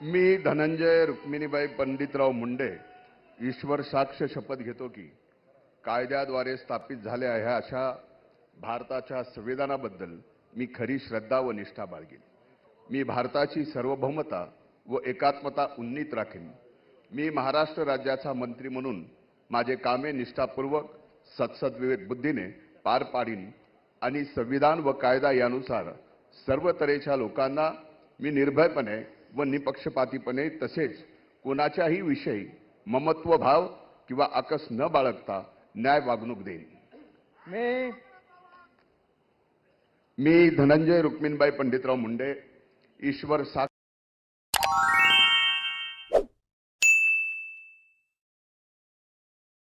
मी धनंजय रुक्मिणीबाई पंडितराव मुंडे ईश्वर साक्ष शपथ घेतो की कायद्याद्वारे स्थापित झाल्या ह्या अशा भारताच्या संविधानाबद्दल मी खरी श्रद्धा व निष्ठा बाळगेन. मी भारताची सार्वभौमता व एकात्मता उन्नीत राखेन. मी महाराष्ट्र राज्याचा मंत्री म्हणून माझे कामे निष्ठापूर्वक सत्सद्विवेक बुद्धीने पार पाडीन आणि संविधान व कायदा यानुसार सर्व तऱ्हेच्या लोकांना मी निर्भयपणे व निपक्षपातीपणे तसेच कोणाच्याही विषयी ममत्व भाव किंवा आकस न बाळगता न्याय वागणूक देईन. मी मी धनंजय रुक्मिणबाई पंडितराव मुंडे ईश्वर साक्ष